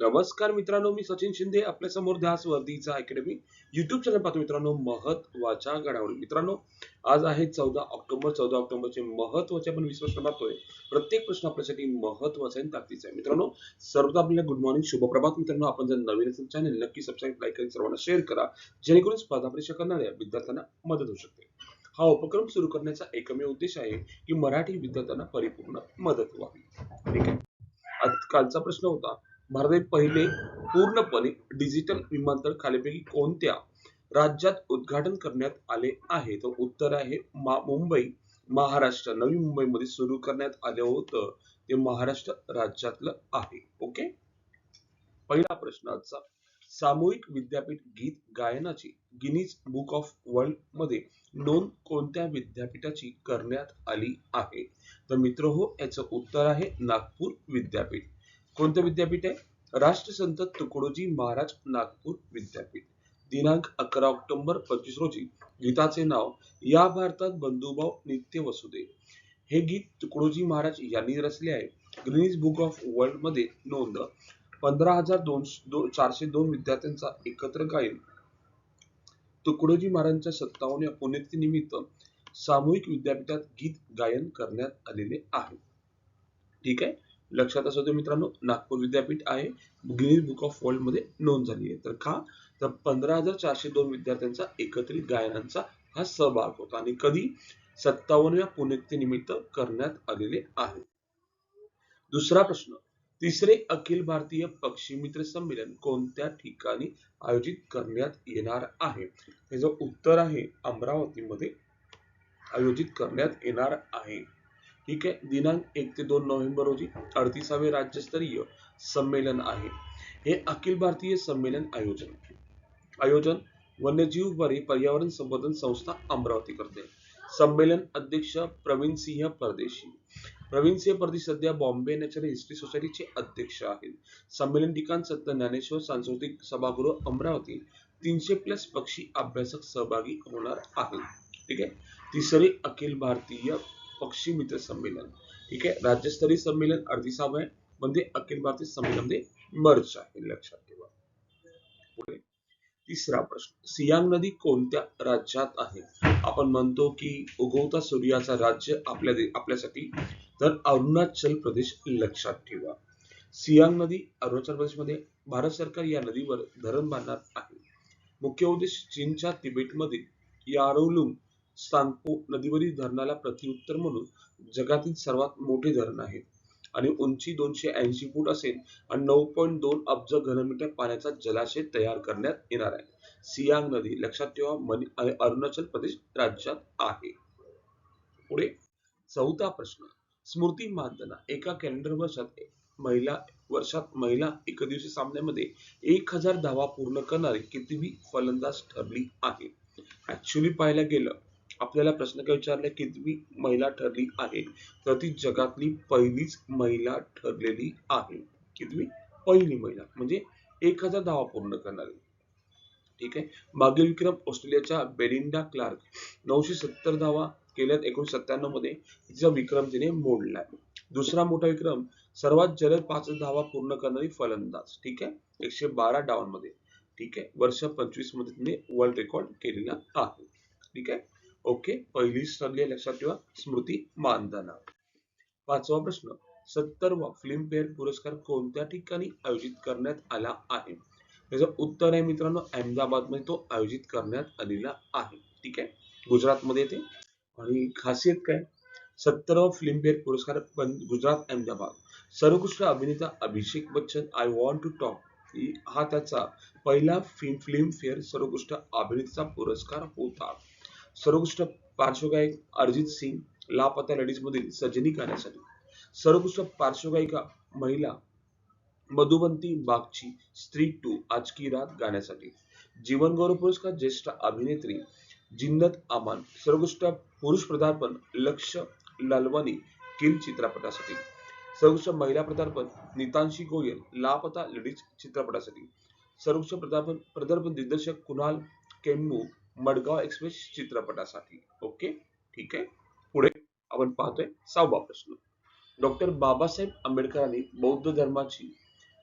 नमस्कार मित्रांनो मी सचिन शिंदे आपल्यासमोर ध्यास वर्दीचा अकॅडमी युट्यूब चॅनल पाहतो मित्रांनो महत्त्वाच्या घडामोडी. मित्रांनो आज आहे चौदा ऑक्टोबर चौदा ऑक्टोबरचे महत्त्वाचे आपण वीस प्रश्न पाहतोय प्रत्येक प्रश्न आपल्यासाठी महत्त्वाचा आणि ताकदीचा आहे. मित्रांनो सर्वदा आपल्याला गुड मॉर्निंग शुभप्रभात. मित्रांनो आपण जर नवीन असेल चॅनल नक्की सबस्क्राईब लाईक आणि सर्वांना शेअर करा. जेणेकरून स्पर्धा परीक्षा करणाऱ्या विद्यार्थ्यांना मदत होऊ शकते. हा उपक्रम सुरू करण्याचा एकमेव उद्देश आहे की मराठी विद्यार्थ्यांना परिपूर्ण मदत व्हावी. ठीक आहे? आज कालचा प्रश्न होता भारतातील पहिले पूर्णपणे डिजिटल विमानतळ खालीपैकी कोणत्या राज्यात उद्घाटन करण्यात आले आहे? तर उत्तर आहे मा- मुंबई. महाराष्ट्र. नवी मुंबईमध्ये सुरू करण्यात आलं होतं. ते महाराष्ट्र राज्यातलं आहे. ओके? पहिला प्रश्नाचा सामूहिक विद्यापीठ गीत गायनाची गिनीज बुक ऑफ वर्ल्डमध्ये नोंद कोणत्या विद्यापीठाची करण्यात आली आहे? तर मित्र हो याचं उत्तर आहे नागपूर विद्यापीठ. कोणतं विद्यापीठ आहे? राष्ट्रसंत तुकडोजी महाराज नागपूर विद्यापीठ. दिनांक अकरा ऑक्टोबर पंचवीस रोजी गीताचे नाव या भारतात बंधुभाव नित्य वसुदे. हे गीत तुकडोजी महाराज यांनी रचले आहे. ग्रीनिज बुक ऑफ वर्ल्डमध्ये नोंद. पंधरा हजार दोन दो, चारशे दोन विद्यार्थ्यांचा एकत्र गायन. तुकडोजी महाराजांच्या सत्तावन्न पुण्यतिनिमित्त सामूहिक विद्यापीठात गीत गायन करण्यात आलेले आहे. ठीक आहे? लक्षात असू दे मित्रांनो नागपूर विद्यापीठ आहे. गिनीज बुक ऑफ वर्ल्डमध्ये नोंद झाली आहे. तर का तर पंधरा हजार चारशे दोन विद्यार्थ्यांचा एकत्रित गायनांचा हा सहभाग होता आणि कधी? सत्तावन्नव्या पुण्यतिनिमित्त करण्यात आलेले आहे. दुसरा प्रश्न तिसरे अखिल भारतीय पक्षी मित्र संमेलन कोणत्या ठिकाणी आयोजित करण्यात येणार आहे? त्याचं उत्तर आहे अमरावतीमध्ये आयोजित करण्यात येणार आहे. ठीक आहे? दिनांक एक ते दोन नोव्हेंबर रोजी अडतीसावे राज्यस्तरीय संमेलन आहे. हे अखिल भारतीय संमेलन आयोजन. आयोजन वन्यजीव बरी पर्यावरण संवर्धन संस्था अमरावती करते. संमेलन अध्यक्ष प्रवीण सिंह परदेशी. प्रवीण सिंह परदेशी सध्या बॉम्बे नॅचरल हिस्ट्री सोसायटीचे अध्यक्ष आहेत. संमेलन ठिकाण सत्य ज्ञानेश्वर सांस्कृतिक सभागृह अमरावती तीनशे प्लस पक्षी अभ्यासक सहभागी होणार आहेत. ठीक आहे? तिसरी अखिल भारतीय पक्षी मित्र संमेलन ठीक आहे? राज्यस्तरीय संमेलन अडतीसावं आहे म्हणजे अखिल भारतीय संमेलन मर्च आहे लक्षात ठेवा. पुढे तिसरा प्रश्न सियांग नदी कोणत्या राज्यात आहे? आपण म्हणतो की उगवता सूर्याचा राज्य आपल्या आपल्यासाठी तर अरुणाचल प्रदेश लक्षात ठेवा. सियांग नदी अरुणाचल प्रदेशमध्ये भारत सरकार या नदीवर धरण बांधणार आहे. मुख्य उद्देश चीनच्या तिबेटमध्ये यारोलुंग सांगपो नदीवरील धरणाला प्रत्युत्तर म्हणून जगातील सर्वात मोठे धरण आहे आणि उंची दोनशे ऐंशी फूट असेल आणि नऊ पॉईंट दोन अब्ज घनमीटर पाण्याचा जलाशय तयार करण्यात येणार आहे. सियांग नदी लक्षात ठेवा आणि अरुणाचल प्रदेश राज्यात आहे. पुढे चौथा प्रश्न. स्मृती मानधना एका कॅलेंडर वर्षात महिला वर्षात महिला एकदिवसीय सामन्यामध्ये एक हजार धावा पूर्ण करणारी कितवी फलंदाज ठरली आहे? ऍक्च्युली पाहायला गेलं आपल्याला प्रश्न काय विचारला कितवी महिला ठरली आहे तर ती जगातली पहिलीच महिला ठरलेली आहे. कितवी? पहिली महिला. म्हणजे एक हजार धावा पूर्ण करणारी. ठीक आहे? मागील विक्रम ऑस्ट्रेलियाच्या बेरिंडा क्लार्क नऊशे सत्तर धावा केल्यात एकोणीशे सत्त्याण्णवमध्ये. तिचा विक्रम तिने मोडलाय. दुसरा मोठा विक्रम सर्वात जलद पाच धावा पूर्ण करणारी फलंदाज. ठीक आहे? एकशे बारा डावांमध्ये. ठीक आहे? वर्ष पंचवीसमध्ये तिने वर्ल्ड रेकॉर्ड केलेला आहे. ठीक आहे? ओके पहिली ठरली लक्षात ठेवा स्मृती मानधना. पाचवा प्रश्न सत्तरवा फिल्मफेअर पुरस्कार कोणत्या ठिकाणी आयोजित करण्यात आला आहे? त्याचं उत्तर आहे मित्रांनो अहमदाबादमध्ये तो आयोजित करण्यात आलेला आहे. ठीक आहे? गुजरातमध्ये येते आणि खासियत काय? सत्तरावा फिल्मफेअर पुरस्कार गुजरात अहमदाबाद. सर्वोत्कृष्ट अभिनेता Abhishek Bachchan I want to talk हा त्याचा पहिला फिल्म फिल्मफेअर सर्वोत्कृष्ट अभिनेता पुरस्कार होता. सर्वोत्कृष्ट पार्श्वगायक अरिजित सिंग लापता लेडीज मधील सजनी गाण्यासाठी सर्वोत्कृष्ट पार्श्वगायिका महिला मधुबंती बागची स्त्री टू आज की रात गाण्यासाठी. जीवन गौरव पुरस्कार ज्येष्ठ अभिनेत्री जिन्नत आमान सर्वोत्कृष्ट पुरुष पदार्पण लक्ष लालवानी किल चित्रपटासाठी. सर्वोत्कृष्ट महिला पदार्पण नितांशी गोयल लापता लेडीज चित्रपटासाठी. सर्वोच्च पदार्पण प्रदर्पण दिग्दर्शक कुणाल केम्मू मडगाव एक्सप्रेस चित्रपटासाठी. ओके? ठीक आहे? पुढे आपण पाहतोय सहावा प्रश्न. डॉक्टर बाबासाहेब आंबेडकरांनी बौद्ध धर्माची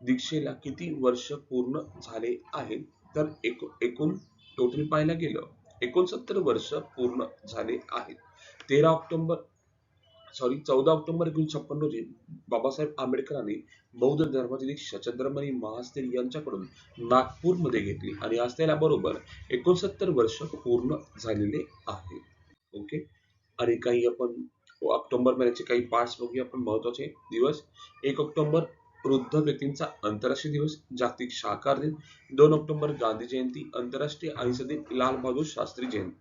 दीक्षेला किती वर्ष पूर्ण झाले आहेत? तर एक एकूण टोटल पाहायला गेलं एकोणसत्तर वर्ष पूर्ण झाले आहेत. तेरा ऑक्टोबर सॉरी चौदा ऑक्टोबर एकोणीसशे छप्पन रोजी बाबासाहेब आंबेडकरांनी बौद्ध धर्माचे दीक्षा चंद्रमणी यांच्याकडून नागपूरमध्ये घेतली आणि आज त्याला बरोबर एकोणसत्तर वर्ष पूर्ण झालेले आहे. ओके आणि काही आपण ऑक्टोबर महिन्याचे काही पार्ट्स बघूया आपण महत्त्वाचे दिवस. एक ऑक्टोबर वृद्ध व्यक्तींचा आंतरराष्ट्रीय दिवस जागतिक शाकार दिन दोन ऑक्टोबर गांधी जयंती आंतरराष्ट्रीय अहिंसा दिन लाल बहादूर शास्त्री जयंती.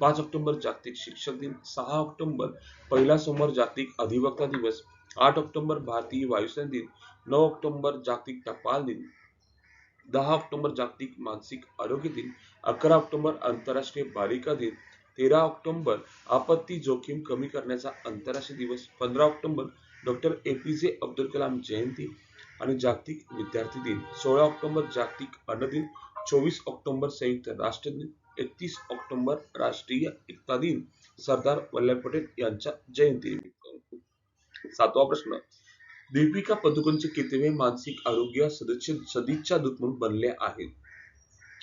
पाच ऑक्टोबर जागतिक शिक्षक दिन सहा ऑक्टोबर पहिला सोमवार जागतिक अधिवक्ता दिवस आठ ऑक्टोबर भारतीय वायुसेना दिन नऊ ऑक्टोबर जागतिक टपाल दिन दहा ऑक्टोबर जागतिक मानसिक आरोग्य दिन अकरा ऑक्टोबर आंतरराष्ट्रीय बालिका दिन तेरा ऑक्टोबर आपत्ती जोखीम कमी करण्याचा आंतरराष्ट्रीय दिवस पंधरा ऑक्टोबर डॉक्टर ए पी जे अब्दुल कलाम जयंती आणि जागतिक विद्यार्थी दिन सोळा ऑक्टोबर जागतिक अन्न दिन चोवीस ऑक्टोबर संयुक्त राष्ट्र दिन एकतीस ऑक्टोबर राष्ट्रीय एकता दिन सरदार वल्लभ पटेल यांच्या जयंती सातवा प्रश्न. दीपिका पदुकोणचे कितवे मानसिक आरोग्य सदस्य सदिच्छा दूत म्हणून बनले आहेत?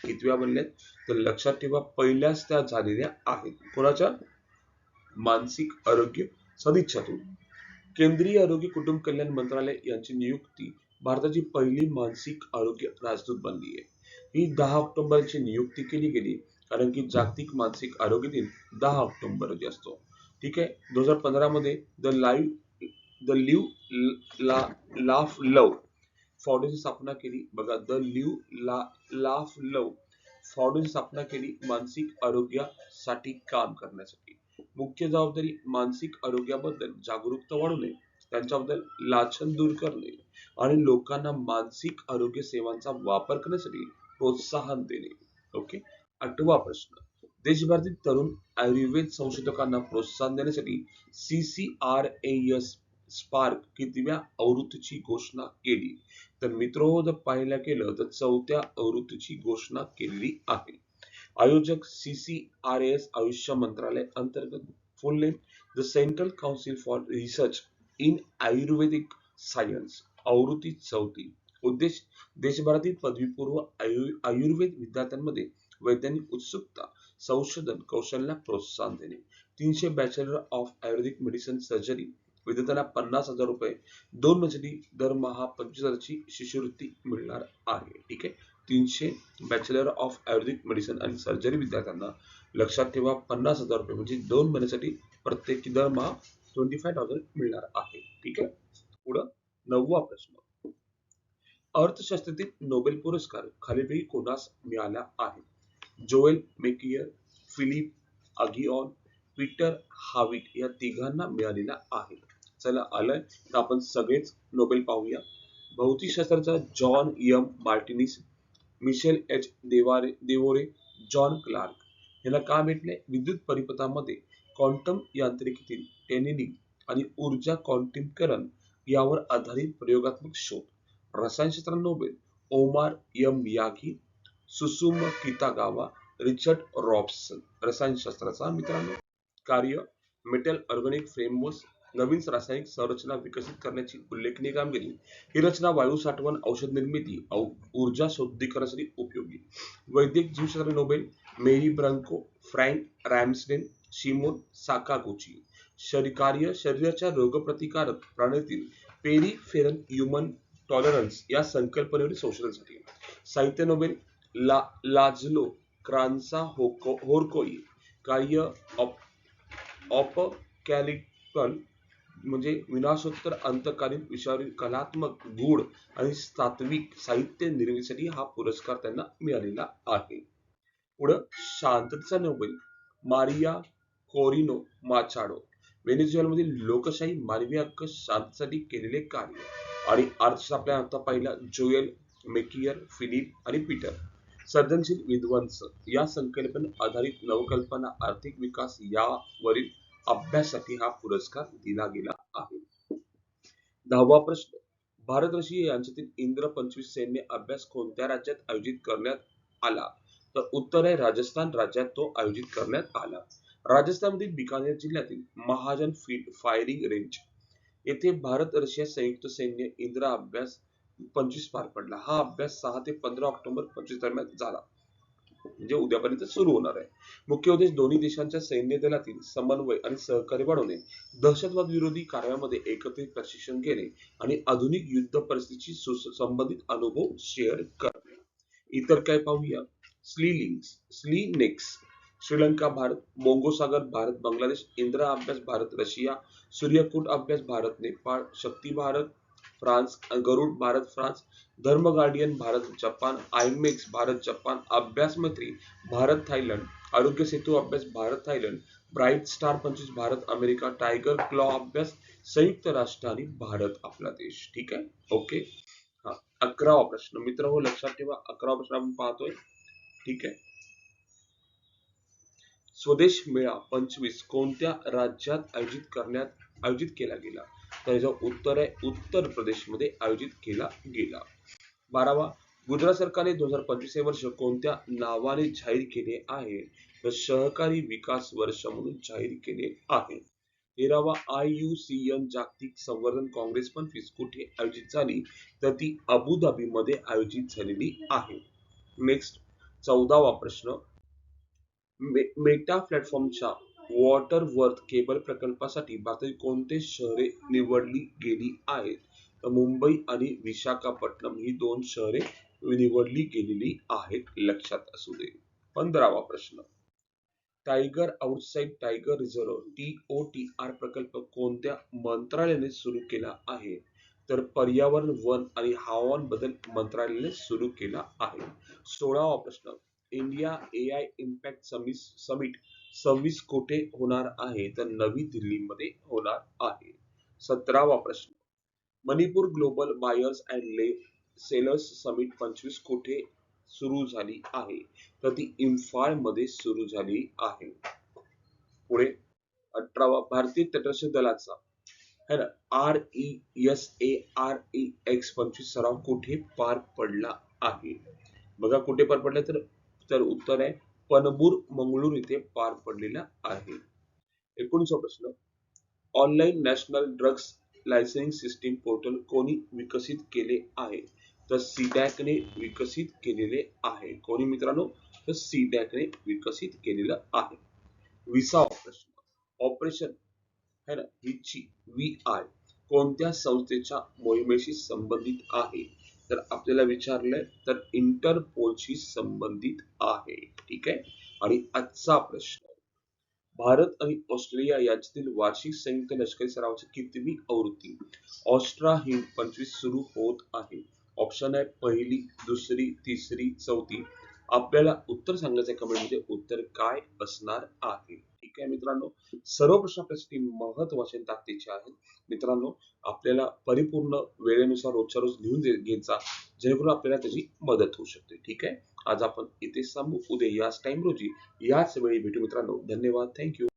कितव्या बनल्यात तर लक्षात ठेवा पहिल्याच त्या झालेल्या आहेत. कोणाच्या? मानसिक आरोग्य सदिच्छातून केंद्रीय आरोग्य कुटुंब कल्याण मंत्रालय यांची नियुक्ती भारताची पहिली मानसिक आरोग्य राजदूत बनली आहे. ही दहा ऑक्टोबरची नियुक्ती केली गेली कारण की जागतिक मानसिक आरोग्य दिन दहा ऑक्टोबर रोजी असतो. ठीक आहे? दोन हजार पंधरा मध्ये द लाईव्ह द लिव्ह ला लाफ लव फाउंडेशन स्थापना केली. बघा द लिव्ह ला लाफ लव फाउंडेशन स्थापना केली मानसिक आरोग्यासाठी काम करण्यासाठी. मुख्य जबाबदारी मानसिक आरोग्याबद्दल जागरूकता वाढवणे त्यांच्याबद्दल लाछन दूर करणे आणि लोकांना मानसिक आरोग्य सेवांचा वापर करण्यासाठी प्रोत्साहन देणे. ओके आठवा प्रश्न. देशभरातील तरुण आयुर्वेद संशोधकांना प्रोत्साहन देण्यासाठी C C R A S spark कितव्या आवृत्तीची घोषणा केली? तर मित्र जर पाहायला केलं तर चौथ्या आवृत्तीची घोषणा केलेली आहे. आयोजक सी सी आर एस आयुष्य मंत्रालय अंतर्गत full name the central council for research in Ayurvedic science आवृत्ती चौथी उद्देश देशभरातील पदवीपूर्व आयु आयुर्वेद विद्यार्थ्यांमध्ये वैज्ञानिक उत्सुकता संशोधन कौशल्याला प्रोत्साहन देणे. तीनशे bachelor of Ayurvedic medicine surgery विद्यार्थ्यांना पन्नास हजार रुपये दोन मजली दरमहा पंचवीस हजारची शिष्यवृत्ती मिळणार आहे. ठीक आहे? तीनशे बॅचलर ऑफ आयुर्वेदिक मेडिसिन आणि सर्जरी विद्यार्थ्यांना लक्षात ठेवा पन्नास हजार रुपये म्हणजे दोन महिन्यासाठी प्रत्येकी दरमहा ट्वेंटी फाय थाउजंड मिळणार आहे. ठीक आहे? पुढं नववा प्रश्न. अर्थशास्त्रातील नोबेल पुरस्कार खालीलपैकी कोणास मिळाला आहे? Joel Mokyr Philippe Aghion Peter Howitt या तिघांना मिळालेला आहे. चला आलंय. तर आपण सगळेच नोबेल पाहूया. भौतिकशास्त्राचा John M Martinis Michel H. Devoret Devoret John Clarke यांना का भेटले? विद्युत परिपथामध्ये क्वांटम यांत्रिकीतील टेनिलिंग आणि ऊर्जा क्वांटिमकरण यावर आधारित प्रयोगात्मक शोध. रसायनशास्त्र नोबेल ओमार यम यागी सुसुम कितागावा रिचर्ड रॉब्सन. रसायनशास्त्राचा मित्रांनो कार्य मेटल ऑर्गॅनिक फ्रेमवर्क नवीन रासायनिक संरचना विकसित करण्याची उल्लेखनीय कामगिरी. ही रचना वायू साठवण औषध निर्मिती ऊर्जा शुद्धीकरणासाठी उपयोगी. वैद्यक जीवशास्त्र Nobel Mary Brunkow Frank Ramsdell Shimon Sakaguchi. शरी कार्य शरीराच्या रोगप्रतिकारक प्रणालीतील फेरन ह्युमन टॉलरन्स या संकल्पनेवरील संशोधनासाठी. साहित्य नोबेल ला लाजलो क्रांसा होको होरकोई. कार्य ऑप ऑपकॅलिकल म्हणजे विनाशोत्तर अंतकालीन विषयावरील कलात्मक गूढ आणि सात्विक साहित्य निर्मितीसाठी हा पुरस्कार त्यांना मिळालेला आहे. पुढं शांततेचा नोबेल मारिया कोरिनो माचाडो व्हेनेझुएलामधील लोकशाही मानवी हक्क शांतीसाठी केलेले कार्य आणि अर्थशास्त्र आपल्या आता पाहिला जोएल मेकियर फिलिप आणि पीटर. सर्जनशील विध्वंस या संकल्पने आधारित नवकल्पना आर्थिक विकास यावरील अभ्यासासाठी हा पुरस्कार दिला गेला आहे. दहावा प्रश्न. भारत रशिया यांच्यातील इंद्र पंचवीस सैन्य अभ्यास कोणत्या राज्यात आयोजित करण्यात आला? तर उत्तर आहे राजस्थान राज्यात तो आयोजित करण्यात आला. राजस्थानमधील बिकानेर जिल्ह्यातील महाजन फील्ड फायरिंग रेंज. येथे भारत रशिया संयुक्त सैन्य इंद्र अभ्यास पंचवीस पार पडला. हा अभ्यास सहा ते पंधरा ऑक्टोबर पंचवीस दरम्यान झाला. म्हणजे उद्यापर्यंत सुरू होणार आहे. मुख्य उद्देश दोन्ही देशांच्या सैन्य दलातील समन्वय आणि सहकार्य वाढवणे दहशतवाद विरोधी कार्यामध्ये एकत्रित प्रशिक्षण घेणे आणि आधुनिक युद्ध परिस्थितीशी संबंधित अनुभव शेअर करणे. इतर काय पाहूया? स्लीलिंग्स स्लीनेक्स श्रीलंका भारत मोंगोसागर भारत बांगलादेश इंद्रा अभ्यास भारत रशिया सूर्यकूट अभ्यास Bharat Nepal Shakti Bharat France Garuda Bharat France Dharma Guardian Bharat Japan IMEX Bharat Japan, अभ्यास मैत्री भारत थायलंड, आरोग्य सेतू अभ्यास भारत थायलंड ब्राईट स्टार पंचवीस भारत, अमेरिका टायगर क्लॉ अभ्यास, संयुक्त राष्ट्र भारत आपला देश. ठीक आहे? ओके हा, अकरावा प्रश्न. मित्र हो लक्षात ठेवा, अकरावा प्रश्न आपण पाहतोय. ठीक आहे? स्वदेश मेळा पंचवीस कोणत्या राज्यात आयोजित करण्यात आयोजित केला गेला. तर जो उत्तर आहे उत्तर प्रदेशमध्ये आयोजित केला गेला. बारावा गुजरात सरकारने दोन हजार पंचवीस हे वर्ष कोणत्या नावाने जाहीर केले आहे? तर सहकारी विकास वर्ष म्हणून जाहीर केले आहे. तेरावा आय यू सी एन जागतिक संवर्धन काँग्रेस पंचवीस कुठे आयोजित झाली. तर ती अबुधाबी मध्ये आयोजित झालेली आहे. नेक्स्ट चौदावा प्रश्न. मेटा प्लॅटफॉर्मच्या वॉटर वर्थ केबल प्रकल्पासाठी भारतातील कोणते शहरे निवडली गेली आहेत? तर मुंबई आणि विशाखापट्टणम ही दोन शहरे निवडली गेलेली आहेत लक्षात असू दे. पंधरावा प्रश्न. Tiger outside tiger reserve T O T R प्रकल्प कोणत्या मंत्रालयाने सुरू केला आहे? तर पर्यावरण वन आणि हवामान बदल मंत्रालयाने सुरू केला आहे. सोळावा प्रश्न. India A I impact summit सव्वीस कोठे होणार आहे? तर नवी दिल्लीमध्ये होणार आहे. सतरावा प्रश्न. मणिपूर ग्लोबल बायर्स अँड ले सेलर्स समिट पंचवीस कोठे सुरू झाली आहे? तर ती इम्फाळमध्ये सुरू झाली आहे. पुढे अठरावा भारतीय तटरक्षक दलाचा है ना? R E S A R E X पंचवीस सराव कुठे पार पडला आहे? बघा कुठे पार पडला तर तर उत्तर आहे पणबूर मंगळूर इथे पार पडलेला आहे. एकोणीसवा प्रश्न. Online national drugs licensing system portal कोणी विकसित केले आहे? तर सीडॅकने विकसित केलेले आहे. कोणी मित्रांनो? तर सीडॅकने विकसित केलेलं आहे. विसावा प्रश्न. ऑपरेशन है ना हिची व्ही आय कोणत्या संस्थेच्या मोहिमेशी संबंधित आहे? तर आपल्याला विचारलंय तर इंटरपोलशी संबंधित आहे. ठीक आहे? आणि आजचा प्रश्न भारत आणि ऑस्ट्रेलिया यांच्यातील वार्षिक संयुक्त लष्करी सरावाची कितवी आवृत्ती? ऑस्ट्रा हिंद पंचवीस सुरू होत आहे. ऑप्शन आहे पहिली दुसरी तिसरी चौथी. आपल्याला उत्तर सांगायचं कमेंट म्हणजे उत्तर काय असणार आहे? ठीक आहे मित्रांनो. सर्व प्रश्न आपल्यासाठी महत्त्वाचे ताकदीचे आहेत. मित्रांनो आपल्याला परिपूर्ण वेळेनुसार रोजच्या रोज लिहून घ्यायचा. जेणेकरून आपल्याला त्याची मदत होऊ शकते. ठीक आहे? आज आपण इथे सांगू उद्या याच टाइम रोजी याच वेळी भेटू मित्रांनो. धन्यवाद. थँक्यू